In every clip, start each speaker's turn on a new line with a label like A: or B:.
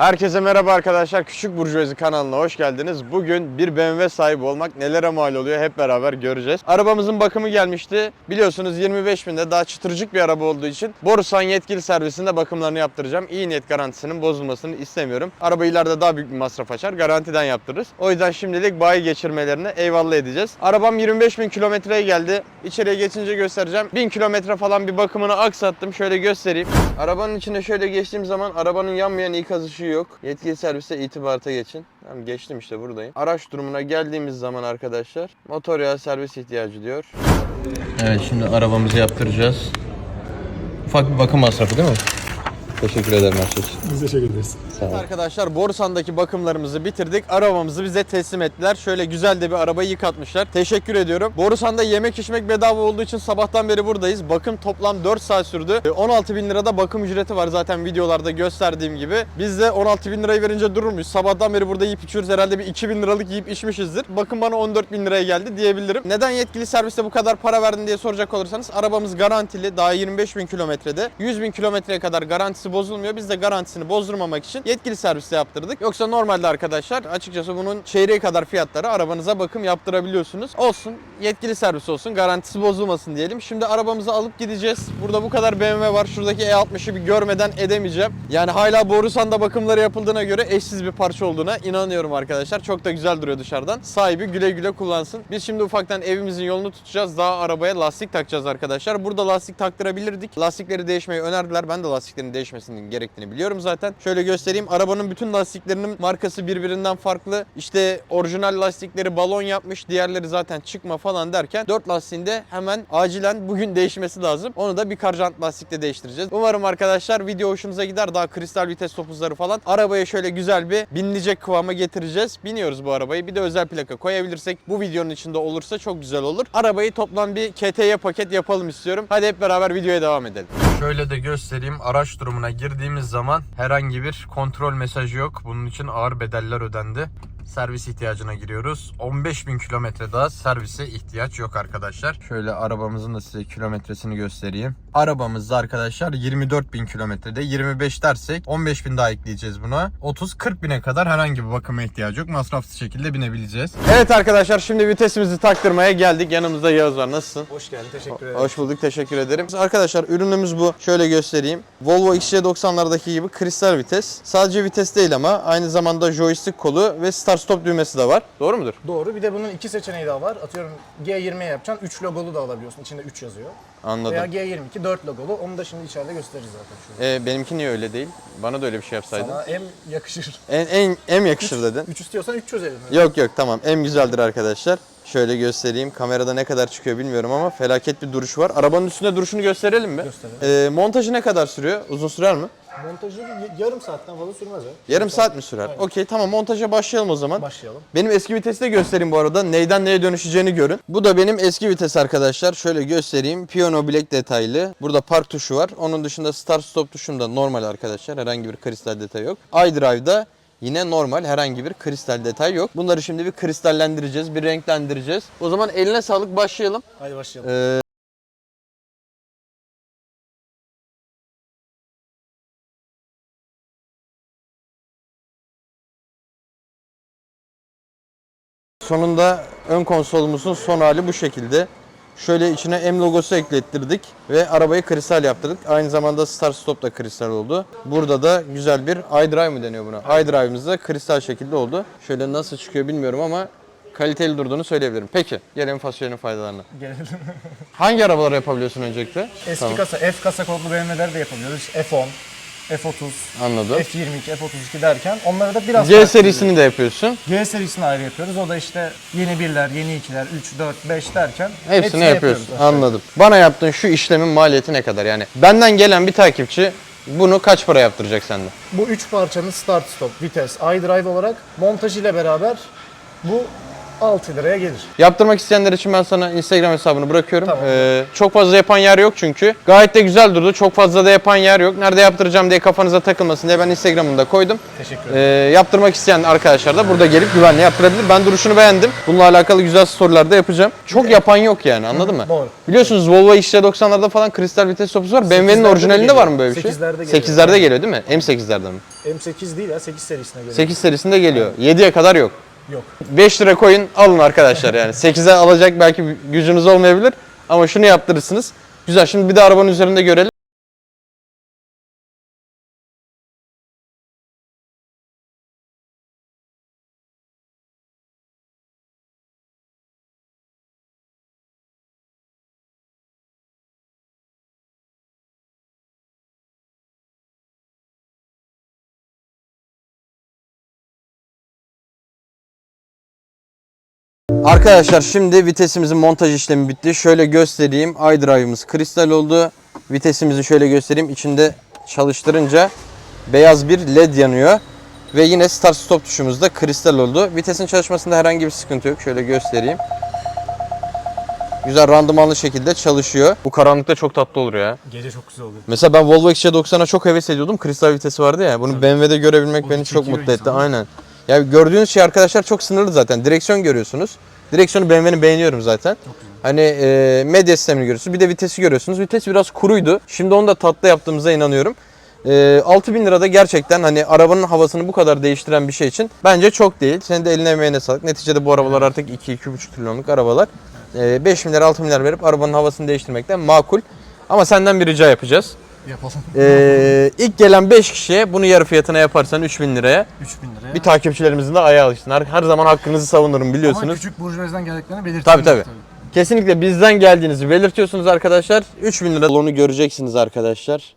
A: Herkese merhaba arkadaşlar. Küçük Burjuvazi kanalına hoş geldiniz. Bugün bir BMW sahibi olmak nelere mal oluyor hep beraber göreceğiz. Arabamızın bakımı gelmişti. Biliyorsunuz 25 binde daha çıtırcık bir araba olduğu için Borusan yetkili servisinde bakımlarını yaptıracağım. İyi niyet garantisinin bozulmasını istemiyorum. Araba ileride daha büyük bir masraf açar. Garantiden yaptırırız. O yüzden şimdilik bayi geçirmelerine eyvallah edeceğiz. Arabam 25 bin kilometreye geldi. İçeriye geçince göstereceğim. 1000 kilometre falan bir bakımını aksattım. Şöyle göstereyim. Arabanın içine şöyle geçtiğim zaman arabanın yanmayan ikaz ışığı yok. Yetkili servise itibarata geçin. Tamam geçtim işte buradayım. Araç durumuna geldiğimiz zaman arkadaşlar motor yağı servis ihtiyacı diyor. Evet şimdi arabamızı yaptıracağız. Ufak bir bakım masrafı değil mi? Teşekkür ederim için.
B: Biz teşekkür ederiz.
A: Evet arkadaşlar Borusan'daki bakımlarımızı bitirdik. Arabamızı bize teslim ettiler. Şöyle güzel de bir arabayı yıkatmışlar. Teşekkür ediyorum. Borusan'da yemek içmek bedava olduğu için sabahtan beri buradayız. Bakım toplam 4 saat sürdü. E, 16 bin lirada bakım ücreti var zaten videolarda gösterdiğim gibi. Biz de 16 bin lirayı verince durur muyuz? Sabahtan beri burada yiyip içiyoruz. Herhalde bir 2 bin liralık yiyip içmişizdir. Bakım bana 14 bin liraya geldi diyebilirim. Neden yetkili serviste bu kadar para verdin diye soracak olursanız arabamız garantili. Daha 25 bin kilometrede. 100 bin kilometreye kadar garantisi bozulmuyor. Biz de garantisini bozdurmamak için yetkili serviste yaptırdık. Yoksa normalde arkadaşlar açıkçası bunun çeyreği kadar fiyatları arabanıza bakım yaptırabiliyorsunuz. Olsun yetkili servis olsun garantisi bozulmasın diyelim. Şimdi arabamızı alıp gideceğiz. Burada bu kadar BMW var. Şuradaki E60'ı bir görmeden edemeyeceğim. Yani hala Borusan'da bakımları yapıldığına göre eşsiz bir parça olduğuna inanıyorum arkadaşlar. Çok da güzel duruyor dışarıdan. Sahibi güle güle kullansın. Biz şimdi ufaktan evimizin yolunu tutacağız. Daha arabaya lastik takacağız arkadaşlar. Burada lastik taktırabilirdik. Lastikleri değişmeyi önerdiler. Ben de lastiklerin değişmesinin gerektiğini biliyorum zaten. Şöyle göstereyim. Arabanın bütün lastiklerinin markası birbirinden farklı. İşte orijinal lastikleri balon yapmış. Diğerleri zaten çıkma falan derken 4 lastiğinde hemen acilen bugün değişmesi lazım. Onu da bir karjant lastikle değiştireceğiz. Umarım arkadaşlar video hoşunuza gider. Daha kristal vites topuzları falan. Arabaya şöyle güzel bir binilecek kıvama getireceğiz. Biniyoruz bu arabayı. Bir de özel plaka koyabilirsek bu videonun içinde olursa çok güzel olur. Arabayı toplam bir KT'ye paket yapalım istiyorum. Hadi hep beraber videoya devam edelim. Şöyle de göstereyim. Araç durumuna girdiğimiz zaman herhangi bir kontrol mesajı yok. Bunun için ağır bedeller ödendi. Servis ihtiyacına giriyoruz. 15.000 kilometre daha servise ihtiyaç yok arkadaşlar. Şöyle arabamızın da size kilometresini göstereyim. Arabamızda arkadaşlar 24.000 kilometrede 25 dersek 15.000 daha ekleyeceğiz buna. 30-40 bine kadar herhangi bir bakıma ihtiyacı yok. Masrafsız şekilde binebileceğiz. Evet arkadaşlar şimdi vitesimizi taktırmaya geldik. Yanımızda Yağız var. Nasılsın?
B: Hoş geldin. Teşekkür ederim.
A: Hoş bulduk, teşekkür ederim. Arkadaşlar ürünümüz bu. Şöyle göstereyim. Volvo XC90'lardaki gibi kristal vites. Sadece vites değil ama aynı zamanda joystick kolu ve start stop düğmesi de var. Doğru mudur?
B: Doğru. Bir de bunun iki seçeneği daha var. Atıyorum G20'ye yapacaksın. 3 logolu da alabiliyorsun. İçinde 3 yazıyor.
A: Anladım.
B: Veya G22 4 logolu. Onu da şimdi içeride gösteririz zaten. Şurada.
A: Ee, benimki niye öyle değil? Bana da öyle bir şey yapsaydın.
B: Sana M yakışır.
A: En, en, en yakışır dedin.
B: 3 istiyorsan 3 çözelim.
A: Yok yok tamam. En güzeldir arkadaşlar. Şöyle göstereyim. Kamerada ne kadar çıkıyor bilmiyorum ama felaket bir duruş var. Arabanın üstünde duruşunu gösterelim mi?
B: Gösterelim.
A: Ee, montajı ne kadar sürüyor? Uzun sürer mi?
B: Montajı yarım saatten fazla sürmez ya.
A: Yarım saat mi sürer?
B: Aynen.
A: Okey tamam montaja başlayalım o zaman.
B: Başlayalım.
A: Benim eski vitesi de göstereyim bu arada. Neyden neye dönüşeceğini görün. Bu da benim eski vites arkadaşlar. Şöyle göstereyim. Piyano bilek detaylı. Burada park tuşu var. Onun dışında start stop tuşunda normal arkadaşlar. Herhangi bir kristal detay yok. iDrive'da Yine normal herhangi bir kristal detay yok. Bunları şimdi bir kristallendireceğiz, bir renklendireceğiz. O zaman eline sağlık başlayalım.
B: Hadi başlayalım.
A: Ee, Sonunda ön konsolumuzun son hali bu şekilde. Şöyle içine M logosu eklettirdik ve arabayı kristal yaptırdık. Aynı zamanda start stop da kristal oldu. Burada da güzel bir iDrive mı deniyor buna? iDrive'ımız da kristal şekilde oldu. Şöyle nasıl çıkıyor bilmiyorum ama kaliteli durduğunu söyleyebilirim. Peki gelelim fasulyenin faydalarına.
B: Gelelim.
A: Hangi arabaları yapabiliyorsun öncelikle?
B: Eski
A: Tamam,
B: kasa, F kasa kodlu BMW'ler de yapabiliyoruz. F10, F30,
A: Anladım.
B: F22, F32 derken onlara da biraz
A: G
B: farklı
A: serisini de yapıyorsun.
B: G serisini ayrı yapıyoruz. O da işte yeni birler, yeni ikiler, 3, 4, 5 derken
A: Hepsini yapıyorsun.
B: yapıyoruz.
A: Anladım. Bana yaptığın şu işlemin maliyeti ne kadar? Yani benden gelen bir takipçi bunu kaç para yaptıracak senden?
B: Bu üç parçanın start stop, vites, iDrive olarak montaj ile beraber bu 6 liraya gelir.
A: Yaptırmak isteyenler için ben sana Instagram hesabını bırakıyorum.
B: Tamam.
A: Ee, çok fazla yapan yer yok çünkü. Gayet de güzel durdu. Çok fazla da yapan yer yok. Nerede yaptıracağım diye kafanıza takılmasın diye ben Instagram'ını da koydum.
B: Teşekkür
A: Ee,
B: ederim.
A: yaptırmak isteyen arkadaşlar da burada gelip güvenle yaptırabilir. Ben duruşunu beğendim. Bununla alakalı güzel storyler de yapacağım. Çok yapan yok yani anladın mı?
B: doğru.
A: Biliyorsunuz Volvo XC90'larda falan kristal vites topusu var. BMW'nin
B: 8'lerde
A: orijinalinde
B: geliyor.
A: var mı böyle bir şey?
B: 8'lerde geliyor.
A: 8'lerde geliyor değil mi? M8'lerde mi?
B: M8 değil ya 8 serisine göre.
A: 8 serisinde geliyor. 7'ye kadar yok.
B: Yok.
A: 5 lira koyun alın arkadaşlar yani. 8'e alacak belki gücünüz olmayabilir ama şunu yaptırırsınız. Güzel şimdi bir de arabanın üzerinde görelim. Arkadaşlar şimdi vitesimizin montaj işlemi bitti. Şöyle göstereyim. iDrive'ımız kristal oldu. Vitesimizi şöyle göstereyim. İçinde çalıştırınca beyaz bir led yanıyor. Ve yine start stop tuşumuz da kristal oldu. Vitesin çalışmasında herhangi bir sıkıntı yok. Şöyle göstereyim. Güzel randımanlı şekilde çalışıyor. Bu karanlıkta çok tatlı olur ya.
B: Gece çok güzel oluyor.
A: Mesela ben Volvo XC90'a çok heves ediyordum. Kristal vitesi vardı ya. Bunu BMW'de görebilmek
B: O
A: beni çok mutlu etti.
B: insanı.
A: Aynen. Ya gördüğünüz şey arkadaşlar çok sınırlı zaten. Direksiyon görüyorsunuz. Direksiyonu BMW'nin beğeniyorum zaten. Hani e, medya sistemini görüyorsunuz. Bir de vitesi görüyorsunuz. Vites biraz kuruydu. Şimdi onu da tatlı yaptığımıza inanıyorum. E, 6000 lirada gerçekten hani arabanın havasını bu kadar değiştiren bir şey için bence çok değil. Senin de eline emeğine sağlık. Neticede bu arabalar artık 2-2,5 trilyonluk arabalar. E, 5 milyar 6 milyar verip arabanın havasını değiştirmekten makul. Ama senden bir rica yapacağız.
B: Yapalım.
A: Ee, ilk gelen 5 kişiye bunu yarı fiyatına yaparsan 3000 liraya
B: 3000 liraya.
A: bir takipçilerimizin de ayağı alışsın. Her, her zaman hakkınızı savunurum
B: Ama
A: biliyorsunuz.
B: küçük burjuvaziden geldiklerini belirtiyoruz.
A: Tabii tabii. Kesinlikle bizden geldiğinizi belirtiyorsunuz arkadaşlar. 3000 lira onu göreceksiniz arkadaşlar.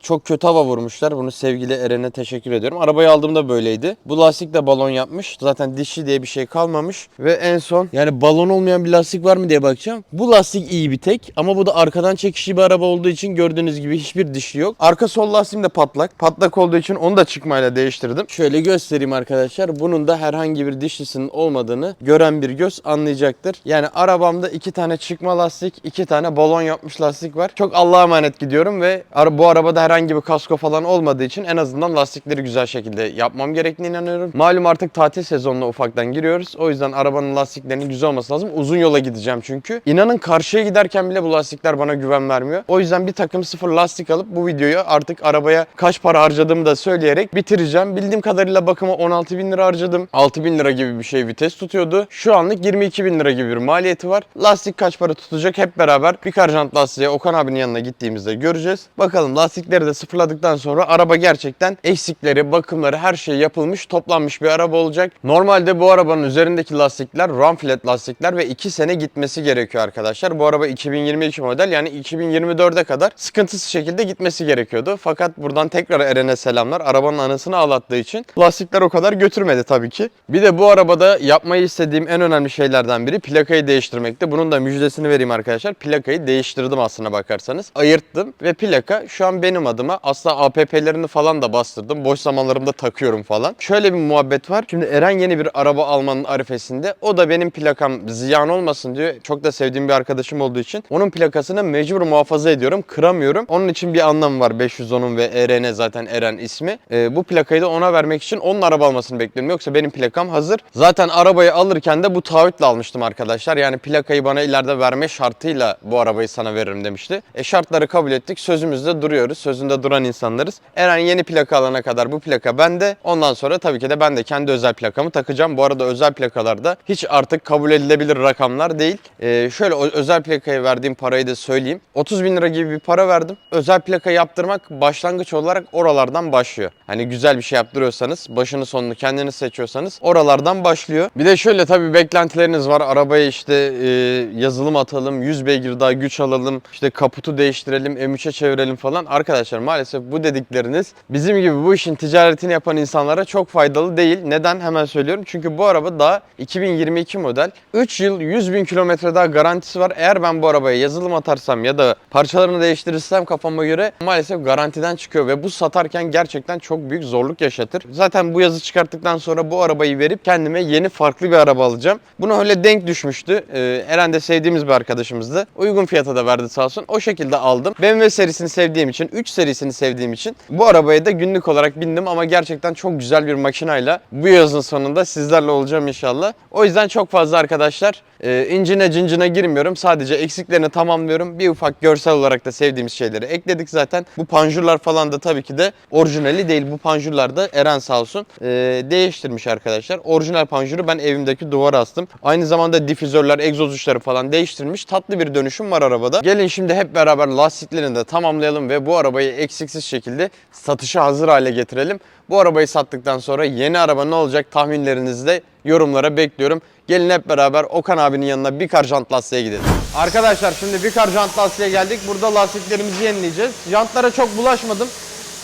A: Çok kötü hava vurmuşlar. Bunu sevgili Eren'e teşekkür ediyorum. Arabayı aldığımda böyleydi. Bu lastik de balon yapmış. Zaten dişi diye bir şey kalmamış. Ve en son yani balon olmayan bir lastik var mı diye bakacağım. Bu lastik iyi bir tek. Ama bu da arkadan çekişli bir araba olduğu için gördüğünüz gibi hiçbir dişi yok. Arka sol lastiğim de patlak. Patlak olduğu için onu da çıkmayla değiştirdim. Şöyle göstereyim arkadaşlar. Bunun da herhangi bir dişlisinin olmadığını gören bir göz anlayacaktır. Yani arabamda iki tane çıkma lastik, iki tane balon yapmış lastik var. Çok Allah'a emanet gidiyorum ve bu arabada herhangi bir kasko falan olmadığı için en azından lastikleri güzel şekilde yapmam gerektiğine inanıyorum. Malum artık tatil sezonuna ufaktan giriyoruz. O yüzden arabanın lastiklerinin güzel olması lazım. Uzun yola gideceğim çünkü. İnanın karşıya giderken bile bu lastikler bana güven vermiyor. O yüzden bir takım sıfır lastik alıp bu videoyu artık arabaya kaç para harcadığımı da söyleyerek bitireceğim. Bildiğim kadarıyla bakıma 16 bin lira harcadım. 6 bin lira gibi bir şey vites tutuyordu. Şu anlık 22 bin lira gibi bir maliyeti var. Lastik kaç para tutacak hep beraber bir karjant lastiğe Okan abinin yanına gittiğimizde göreceğiz. Bakalım lastikleri de sıfırladıktan sonra araba gerçekten eksikleri, bakımları her şey yapılmış, toplanmış bir araba olacak. Normalde bu arabanın üzerindeki lastikler run flat lastikler ve 2 sene gitmesi gerekiyor arkadaşlar. Bu araba 2022 model yani 2024'e kadar sıkıntısız şekilde gitmesi gerekiyordu. Fakat buradan tekrar Eren'e selamlar. Arabanın anısını ağlattığı için lastikler o kadar götürmedi tabii ki. Bir de bu arabada yapmayı istediğim en önemli şeylerden biri plakayı değiştirmekti. Bunun da müjdesini vereyim arkadaşlar. Plakayı değiştirdim aslına bakarsanız. Ayırttım ve plaka şu an benim adıma. Aslında APP'lerini falan da bastırdım. Boş zamanlarımda takıyorum falan. Şöyle bir muhabbet var. Şimdi Eren yeni bir araba almanın arifesinde. O da benim plakam ziyan olmasın diyor. Çok da sevdiğim bir arkadaşım olduğu için. Onun plakasını mecbur muhafaza ediyorum. Kıramıyorum. Onun için bir anlamı var 510'un ve ERN zaten Eren ismi. Ee, bu plakayı da ona vermek için onun araba almasını bekliyorum. Yoksa benim plakam hazır. Zaten arabayı alırken de bu taahhütle almıştım arkadaşlar. Yani plakayı bana ileride verme şartıyla bu arabayı sana veririm demişti. E şartları kabul ettik. Sözümüzde duruyoruz. Sözünde duran insanlarız. Eren yeni plaka alana kadar bu plaka bende. Ondan sonra tabii ki de ben de kendi özel plakamı takacağım. Bu arada özel plakalarda hiç artık kabul edilebilir rakamlar değil. Ee, şöyle özel plakaya verdiğim parayı da söyleyeyim. 30 bin lira gibi bir para verdim. Özel plaka yaptırmak başlangıç olarak oralardan başlıyor. Hani güzel bir şey yaptırıyorsanız, başını sonunu kendiniz seçiyorsanız oralardan başlıyor. Bir de şöyle tabii beklentileriniz var. Arabaya işte e, yazılım atalım, 100 beygir daha güç alalım, işte kaputu değiştirelim, M3'e çevirelim falan. Arkadaşlar arkadaşlar maalesef bu dedikleriniz bizim gibi bu işin ticaretini yapan insanlara çok faydalı değil. Neden? Hemen söylüyorum. Çünkü bu araba daha 2022 model. 3 yıl 100 bin kilometre daha garantisi var. Eğer ben bu arabaya yazılım atarsam ya da parçalarını değiştirirsem kafama göre maalesef garantiden çıkıyor ve bu satarken gerçekten çok büyük zorluk yaşatır. Zaten bu yazı çıkarttıktan sonra bu arabayı verip kendime yeni farklı bir araba alacağım. Buna öyle denk düşmüştü. Ee, Eren de sevdiğimiz bir arkadaşımızdı. Uygun fiyata da verdi sağ olsun. O şekilde aldım. BMW serisini sevdiğim için, 3 serisini sevdiğim için bu arabaya da günlük olarak bindim ama gerçekten çok güzel bir makinayla bu yazın sonunda sizlerle olacağım inşallah. O yüzden çok fazla arkadaşlar e, incine cincine girmiyorum. Sadece eksiklerini tamamlıyorum. Bir ufak görsel olarak da sevdiğimiz şeyleri ekledik zaten. Bu panjurlar falan da tabii ki de orijinali değil. Bu panjurlar da Eren sağ olsun e, değiştirmiş arkadaşlar. Orijinal panjuru ben evimdeki duvara astım. Aynı zamanda difüzörler, egzoz uçları falan değiştirilmiş. Tatlı bir dönüşüm var arabada. Gelin şimdi hep beraber lastiklerini de tamamlayalım ve bu arabayı eksiksiz şekilde satışa hazır hale getirelim. Bu arabayı sattıktan sonra yeni araba ne olacak tahminlerinizi de yorumlara bekliyorum. Gelin hep beraber Okan abinin yanına bir kar jant lastiğe gidelim. Arkadaşlar şimdi bir kar jant lastiğe geldik. Burada lastiklerimizi yenileyeceğiz. Jantlara çok bulaşmadım.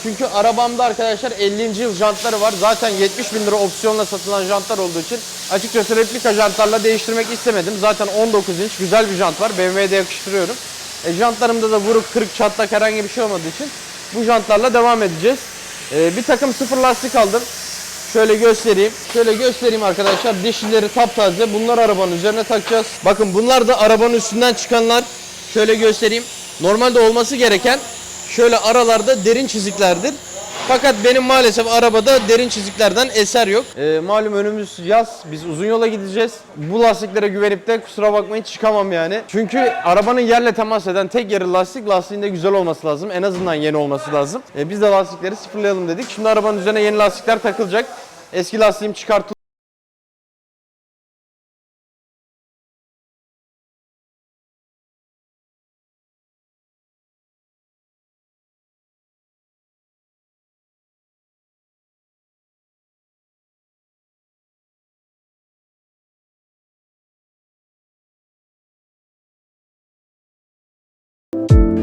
A: Çünkü arabamda arkadaşlar 50. yıl jantları var. Zaten 70 bin lira opsiyonla satılan jantlar olduğu için açıkçası replika jantlarla değiştirmek istemedim. Zaten 19 inç güzel bir jant var. BMW'de yakıştırıyorum. E, jantlarımda da vuruk, kırık, çatlak herhangi bir şey olmadığı için bu jantlarla devam edeceğiz. E, bir takım sıfır lastik aldım. Şöyle göstereyim. Şöyle göstereyim arkadaşlar. Dişlileri taptaze. Bunlar arabanın üzerine takacağız. Bakın bunlar da arabanın üstünden çıkanlar. Şöyle göstereyim. Normalde olması gereken şöyle aralarda derin çiziklerdir. Fakat benim maalesef arabada derin çiziklerden eser yok. Ee, malum önümüz yaz. Biz uzun yola gideceğiz. Bu lastiklere güvenip de kusura bakmayın çıkamam yani. Çünkü arabanın yerle temas eden tek yeri lastik. Lastiğin de güzel olması lazım. En azından yeni olması lazım. Ee, biz de lastikleri sıfırlayalım dedik. Şimdi arabanın üzerine yeni lastikler takılacak. Eski lastiğim çıkartılıyor.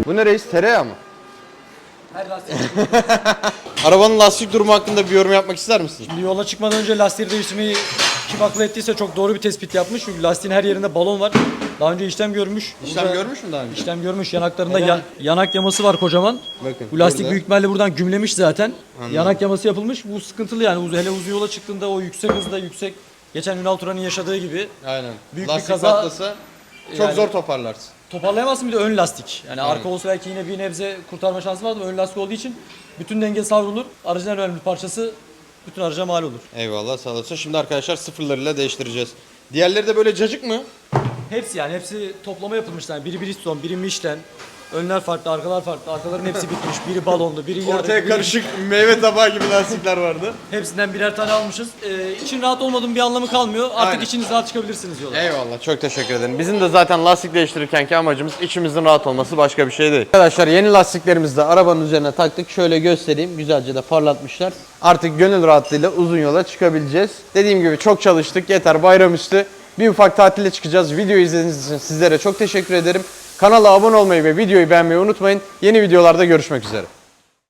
A: Bu ne reis? Tereyağı mı?
C: Her lastik.
A: Arabanın lastik durumu hakkında bir yorum yapmak ister misin?
C: Şimdi yola çıkmadan önce lastiği değiştirmeyi kim akıl ettiyse çok doğru bir tespit yapmış. Çünkü lastiğin her yerinde balon var. Daha önce işlem görmüş.
A: İşlem
C: Burada
A: görmüş mü daha önce?
C: İşlem görmüş. Yanaklarında yan- yanak yaması var kocaman.
A: Bakın,
C: Bu lastik
A: burada.
C: büyük ihtimalle buradan gümlemiş zaten. Yanak yaması yapılmış. Bu sıkıntılı yani. Hele uzun yola çıktığında o yüksek hızda yüksek. Geçen Ünal Turan'ın yaşadığı gibi
A: Aynen.
C: Büyük bir
A: lastik
C: kaza-
A: patlasa çok
C: Yani-
A: zor toparlarsın.
C: Toparlayamazsın bir de ön lastik. Yani arka olsa belki yine bir nebze kurtarma şansı vardı. Ön lastik olduğu için bütün denge savrulur. Aracın en önemli parçası bütün araca mal olur.
A: Eyvallah sağ olasın. Şimdi arkadaşlar sıfırlarıyla değiştireceğiz. Diğerleri de böyle cacık mı?
C: Hepsi yani hepsi toplama yapılmış yani. Biri Bridgestone, biri Michelin. Önler farklı, arkalar farklı. Arkaların hepsi bitmiş. Biri balonlu, biri yarı.
A: Ortaya
C: biri-
A: karışık meyve tabağı gibi lastikler vardı.
C: Hepsinden birer tane almışız. Ee, için rahat olmadığım bir anlamı kalmıyor. Artık
A: Aynen.
C: içiniz rahat çıkabilirsiniz yola.
A: Eyvallah çok teşekkür ederim. Bizim de zaten lastik değiştirirkenki amacımız içimizin rahat olması başka bir şey değil. Arkadaşlar yeni lastiklerimizi de arabanın üzerine taktık. Şöyle göstereyim. Güzelce de parlatmışlar. Artık gönül rahatlığıyla uzun yola çıkabileceğiz. Dediğim gibi çok çalıştık. Yeter bayramüstü. Bir ufak tatile çıkacağız. Videoyu izlediğiniz için sizlere çok teşekkür ederim. Kanala abone olmayı ve videoyu beğenmeyi unutmayın. Yeni videolarda görüşmek üzere.